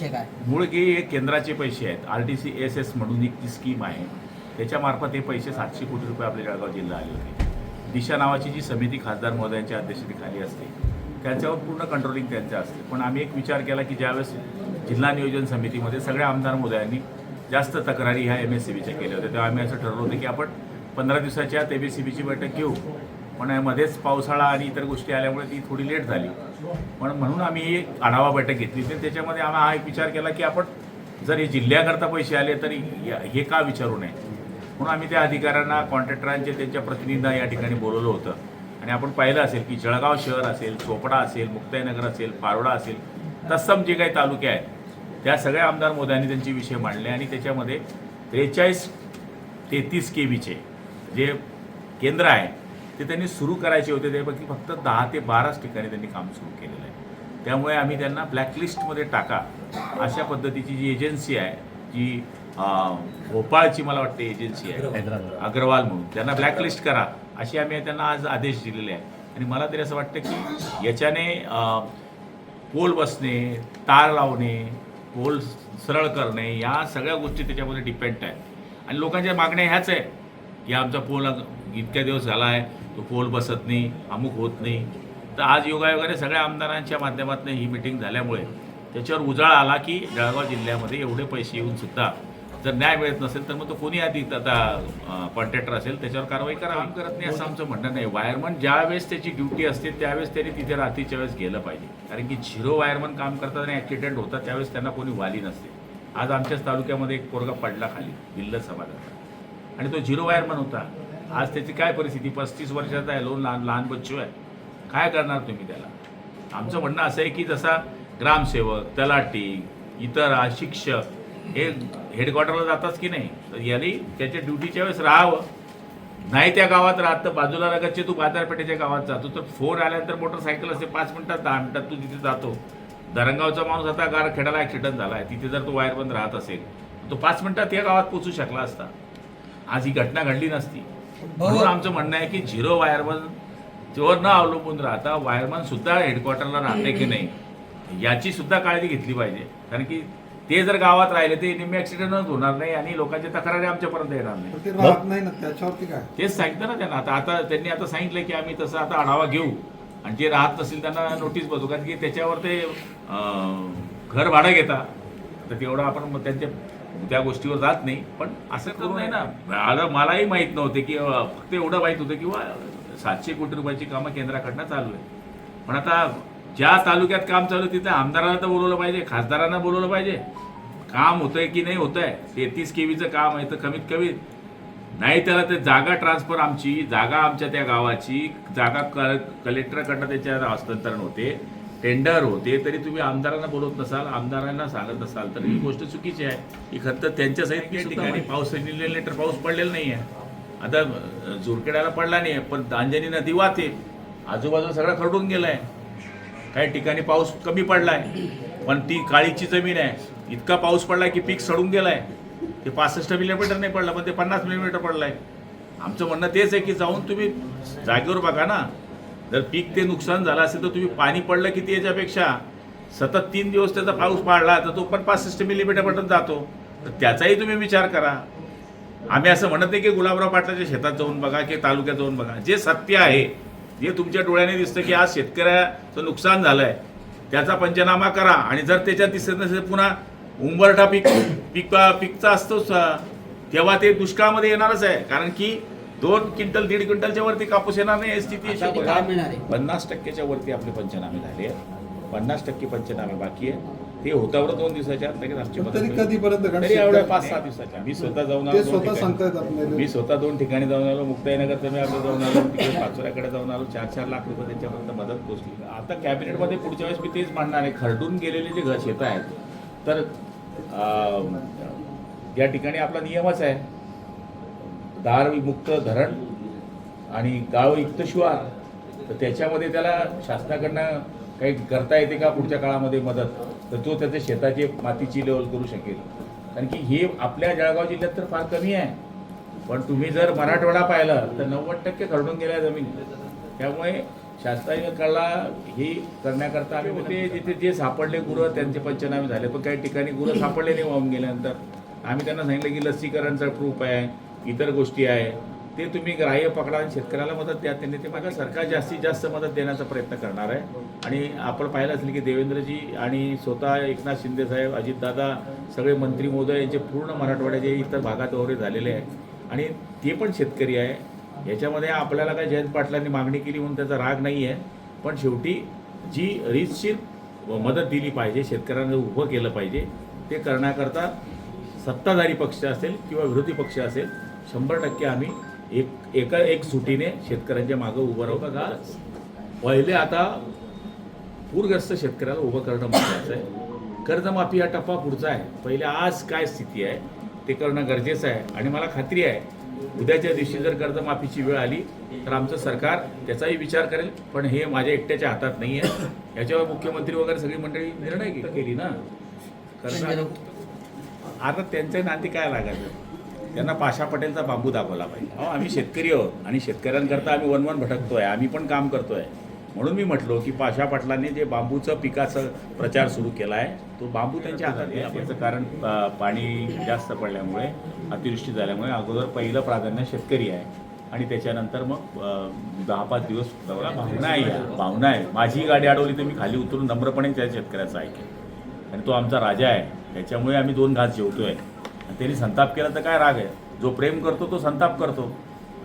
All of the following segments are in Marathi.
मूळ की हे केंद्राचे पैसे आहेत. R T C S S म्हणून एक ती स्कीम आहे. त्याच्यामार्फत हे पैसे सातशे कोटी रुपये आपल्या जळगाव जिल्हा आले होते. दिशा नावाची जी समिती खासदार महोदयांच्या अध्यक्षतेखाली असते त्याच्यावर पूर्ण कंट्रोलिंग त्यांचं असते. पण आम्ही एक विचार केला की ज्यावेळेस जिल्हा नियोजन समितीमध्ये सगळ्या आमदार महोदयांनी जास्त तक्रारी ह्या एम एस सी बीच्या केल्या होत्या तेव्हा आम्ही असं ठरवलं होतं की आपण पंधरा दिवसाच्या एम एस सी बीची बैठक घेऊ. पण मध्येच पावसाळा आणि इतर गोष्टी आल्यामुळे ती थोडी लेट झाली. पण म्हणून आम्ही ही एक आढावा बैठक घेतली होती. त्याच्यामध्ये आम्ही हा एक विचार केला की आपण जर हे जिल्ह्याकरता पैसे आले तरी हे का विचारू नये? म्हणून आम्ही त्या अधिकाऱ्यांना कॉन्ट्रॅक्टरांचे त्यांच्या प्रतिनिधींना या ठिकाणी बोलवलं होतं. आणि आपण पाहिलं असेल की जळगाव शहर असेल चोपडा असेल मुक्ताईनगर असेल पारोडा असेल तत्सम जे काही तालुके आहेत त्या सगळ्या आमदार मोद्यांनी त्यांचे विषय मांडले आणि त्याच्यामध्ये त्रेचाळीस तेहतीस के बीचे जे केंद्र आहे ते त्यांनी सुरू करायचे होते त्यापैकी फक्त दहा ते बाराच ठिकाणी त्यांनी काम सुरू केलेलं आहे. त्यामुळे आम्ही त्यांना ब्लॅकलिस्टमध्ये टाका. अशा पद्धतीची जी एजन्सी आहे जी भोपाळची मला वाटते एजन्सी आहे. अग्रवाल. म्हणून. त्यांना ब्लॅकलिस्ट करा. अशी आम्ही त्यांना आज आदेश दिलेले आहे. आणि मला तरी असं वाटतं की याच्याने पोल बसणे तार लावणे पोल सरळ करणे या सगळ्या गोष्टी त्याच्यामध्ये डिपेंड आहेत. आणि लोकांच्या मागण्या ह्याच आहे की आमचा पोल इतक्या दिवस झाला आहे. तो पोल बसत नाही अमुक होत नाही. तर आज योगायोगाने सगळ्या आमदारांच्या माध्यमातून ही मिटिंग झाल्यामुळे त्याच्यावर उजाळा आला की जळगाव जिल्ह्यामध्ये एवढे पैसे येऊन सुद्धा जर न्याय मिळत नसेल तर मग तो कोणी आधी आता कॉन्ट्रॅक्टर असेल त्याच्यावर कारवाई करा. काम करत नाही असं आमचं म्हणणं नाही. वायरमन ज्या वेळेस त्याची ड्युटी असते त्यावेळेस त्यांनी तिथे रात्रीच्या वेळेस गेलं पाहिजे. कारण की झिरो वायरमन काम करतात आणि ॲक्सिडेंट होतात त्यावेळेस त्यांना कोणी वाली नसते. आज आमच्याच तालुक्यामध्ये एक पोरगा पडला खाली बिल्ल समाजाचा आणि तो झिरो वायरमन होता. आज त्याची काय परिस्थिती? पस्तीस वर्षाचा आहे लोन लहान लहान बच्चू आहे. काय करणार तुम्ही त्याला? आमचं म्हणणं असं आहे की जसा ग्रामसेवक तलाटी इतर शिक्षक हे हेडक्वार्टरला जातात की नाही? तर यांनी त्याच्या ड्युटीच्या वेळेस राहावं. नाही त्या गावात राहत तर बाजूला लगतचे तू बाजारपेठेच्या गावात जातो. तर फोन आल्यानंतर मोटरसायकल असते पाच मिनटात दहा मिनटात तू तिथे जातो. धरणगावचा माणूस आता गार खेडाला ॲक्सिडेंट झाला आहे. तिथे जर तो वायरबंद राहत असेल तो पाच मिनटात या गावात पोचू शकला असता. आज ही घटना घडली नसती. म्हणून आमचं म्हणणं आहे की झिरो वायरमन वर न अवलंबून राहता वायरमन सुद्धा हेडक्वार्टरला राहते की नाही याची सुद्धा काळजी घेतली पाहिजे. कारण की ते जर गावात राहिले ते निम्मे ॲक्सिडेंटच होणार नाही आणि लोकांच्या तक्रारी आमच्यापर्यंत येणार नाही. ना त्याच्यावरती काय? तेच सांगितलं ना त्यांना. आता आता त्यांनी आता सांगितलं की आम्ही तसं आता आढावा घेऊ. आणि जे राहत नसतील त्यांना नोटीस बसू कारण की त्याच्यावर ते घर भाडं घेता. तर तेवढं आपण त्यांच्या त्या गोष्टीवर जात नाही पण असं करू नये ना. मला मलाही माहीत नव्हते की फक्त एवढं माहीत होतं किंवा सातशे कोटी रुपयाची कामं केंद्राकडनं चालू आहे पण आता ज्या तालुक्यात काम चालू आहे तिथे आमदाराला तर बोलवलं पाहिजे खासदारांना बोलवलं पाहिजे. काम होतंय की नाही होतंय तेहतीस केवीचं काम आहे तर कमीत कमी नाही त्याला ते जागा ट्रान्सफर आमची जागा आमच्या त्या गावाची जागा क कलेक्टरकडनं त्याच्या हस्तांतरण होते. टेंडर होते तरी तुम्ही आमदारांना बोलवत नसाल आमदारांना सांगत नसाल तर ही गोष्ट चुकीची आहे. ही खरं तर त्यांच्या सहित ठिकाणी पाऊस तर पाऊस पडलेला नाही आहे आता अ, जुरखेड्याला पडला नाही पण दांजनी नदी वाहते. आजूबाजूला सगळं खरडून गेलाय. काही ठिकाणी पाऊस कमी पडलाय पण ती काळीची जमीन आहे. इतका पाऊस पडलाय की पीक सडून गेलाय. ते पासष्ट मिलीमीटर नाही पडलं पण ते पन्नास मिलीमीटर पडलाय. आमचं म्हणणं तेच आहे की जाऊन तुम्ही जागेवर बघा ना. जर पीक ते नुकसान झालं असेल तर तुम्ही पाणी पडलं की याच्यापेक्षा? सतत तीन दिवस त्याचा पाऊस पाडला तर तो पण पासष्ट मिलीमीटरपर्यंत जातो. तर त्याचाही तुम्ही विचार करा. आम्ही असं म्हणत नाही की गुलाबराव पाटलाच्या शेतात जाऊन बघा की तालुक्यात जाऊन बघा. जे सत्य आहे जे तुमच्या डोळ्याने दिसतं की आज शेतकऱ्याचं नुकसान झालं आहे त्याचा पंचनामा करा. आणि जर त्याच्यात दिसत नसेल पुन्हा उंबरठा पीक पीक पिकचा असतोच तेव्हा ते दुष्काळामध्ये येणारच आहे. कारण की दोन क्विंटल दीड क्विंटलच्या वरती कापूस येणार नाही स्थिती अशी त्यासाठी बघा. काय मिळणार आहे? पन्नास टक्क्याच्या वरती आपले पंचनामे झाले आहेत. पन्नास टक्के पंचनामे बाकी आहे ते होतावर दोन दिवसाच्या आत लगेच आमची तरी. कधीपर्यंत तरी एवढ्या पाच सहा दिवसाच्या मी स्वतः जाऊन आलो दोन स्वतः. सांगतायत मी स्वतः दोन ठिकाणी जाऊन आलो मुक्ताईनगर मी आपलं जाऊन आलो तिकडे पाचोऱ्याकडे जाऊन आलो चार चार लाख रुपये त्यांच्यापर्यंत मदत पोहोचली आता कॅबिनेटमध्ये पुढच्या वेळेस मी तेच मांडणार आहे खरडून गेलेले जे घर शेतं आहेत तर या ठिकाणी आपला नियमच आहे दार मुक्त धरण आणि गाव युक्त शिवार तर त्याच्यामध्ये त्याला शासनाकडनं काही करता येते का पुढच्या काळामध्ये मदत? तर तो त्याच्या शेताची मातीची लेवल करू शकेल. कारण की हे आपल्या जळगाव जिल्ह्यात तर फार कमी आहे. पण तुम्ही जर मराठवाडा पाहिला तर नव्वद टक्के खरडून गेल्या जमीन. त्यामुळे शास्त्रीय कला ही करण्याकरता आम्ही ते जिथे जे सापडले गुरं त्यांचे पंचनामे झाले. पण काही ठिकाणी गुरं सापडले नाही वाहून गेल्यानंतर. आम्ही त्यांना सांगितलं की लसीकरणचा प्रूफ आहे. इतर गोष्टी आहे ते तुम्ही ग्राह्य पकडा आणि शेतकऱ्याला मदत द्या. त्यांनी ते बघा सरकार जास्तीत जास्त मदत देण्याचा प्रयत्न करणार आहे. आणि आपण पाहिलं असेल की देवेंद्रजी आणि स्वतः एकनाथ शिंदे साहेब अजितदादा सगळे मंत्री महोदय यांचे पूर्ण मराठवाड्याचे इतर भागात दौरे झालेले आहे आणि ते पण शेतकरी आहे. याच्यामध्ये आपल्याला काय जयंत पाटलांनी मागणी केली म्हणून त्याचा राग नाही आहे. पण शेवटी जी रीतशीर मदत दिली पाहिजे शेतकऱ्यांना उभं केलं पाहिजे ते करण्याकरता सत्ताधारी पक्ष असेल किंवा विरोधी पक्ष असेल शंभर टक्के आम्ही एक एका एक सुटीने शेतकऱ्यांच्या मागं उभं राहू. बघा पहिले आता पूरग्रस्त शेतकऱ्याला उभं करणं महत्त्वाचं आहे. कर्जमाफी हा टप्पा पुढचा आहे. पहिले आज काय स्थिती आहे ते करणं गरजेचं आहे. आणि मला खात्री आहे उद्याच्या दिवशी जर कर्जमाफीची वेळ आली तर आमचं सरकार त्याचाही विचार करेल. पण हे माझ्या एकट्याच्या हातात नाही आहे याच्यावर मुख्यमंत्री वगैरे सगळी मंडळी निर्णय केली ना? कर्ज आता त्यांचे नाती काय लागायचं? त्यांना पाशा पटेलचा बांबू दाखवला पाहिजे. अहो आम्ही शेतकरी आहोत आणि शेतकऱ्यांकरता आम्ही वनवन भटकतोय आम्ही पण काम करतोय. म्हणून मी म्हटलो की पाशा पाटलांनी जे बांबूचं पिकाचं प्रचार सुरू केला आहे तो बांबू त्यांच्या हातात आहे. याचं कारण पाणी जास्त पडल्यामुळे अतिवृष्टी झाल्यामुळे अगोदर पहिलं प्राधान्य शेतकरी आहे. आणि त्याच्यानंतर मग दहा पाच दिवस भावना आहे भावना आहे. माझी गाडी अडवली तर मी खाली उतरून नम्रपणे त्या शेतकऱ्याचं ऐकेन. आणि तो आमचा राजा आहे. त्याच्यामुळे आम्ही दोन घास जेवतोय. आणि त्यांनी संताप केला तर काय राग आहे? जो प्रेम करतो तो संताप करतो.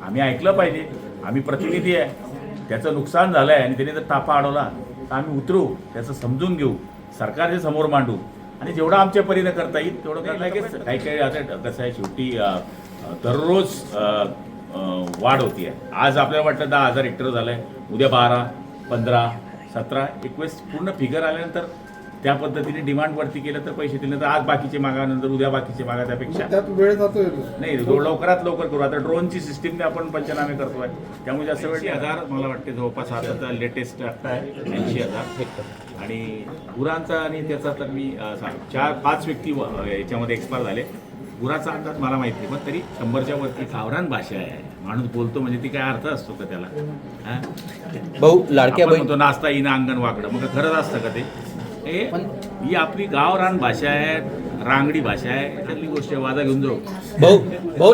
आम्ही ऐकलं पाहिजे. आम्ही प्रतिनिधी आहे. त्याचं नुकसान झालं आहे आणि त्याने जर तापा अडवला तर आम्ही उतरू. त्याचं समजून घेऊ. सरकारच्या समोर मांडू. आणि जेवढं आमच्या परीनं करता येईल तेवढं करायला लागेल काही काही आता कसं आहे शेवटी दररोज वाढ होती आहे आज आपल्याला वाटतं दहा हजार हेक्टर झालं आहे उद्या बारा पंधरा सतरा एकवीस पूर्ण फिगर आल्यानंतर त्या पद्धतीने डिमांड वरती केलं तर पैसे दिले तर आज बाकीचे मागा नंतर उद्या बाकीचे मागा त्यापेक्षा. त्यात वेळ जातोय नाही लव- लवकरात लवकर करू. आता ड्रोनची सिस्टीमने आपण पंचनामे करतोय. त्यामुळे जास्त वेळ हजार मला वाटते जवळपास आता लेटेस्ट आहे. ऐंशी हजार. आणि गुरांचा आणि त्याचा तर मी सांग चार पाच व्यक्ती याच्यामध्ये एक्सपायर झाले. गुराचा अंदाज मला माहिती नाही पण तरी शंभरच्या वरती गावरान भाषा आहे. माणूस बोलतो म्हणजे ती काय अर्थ असतो का त्याला? हा? भाऊ लाडक्या म्हणतो नाचता येईना अंगण वाकडं. मग खरंच असतं का ते? हे ही आपली गावरान भाषा आहे रांगडी भाषा आहे त्यातली गोष्ट आहे, वादा घेऊन जाऊ. भाऊ भाऊ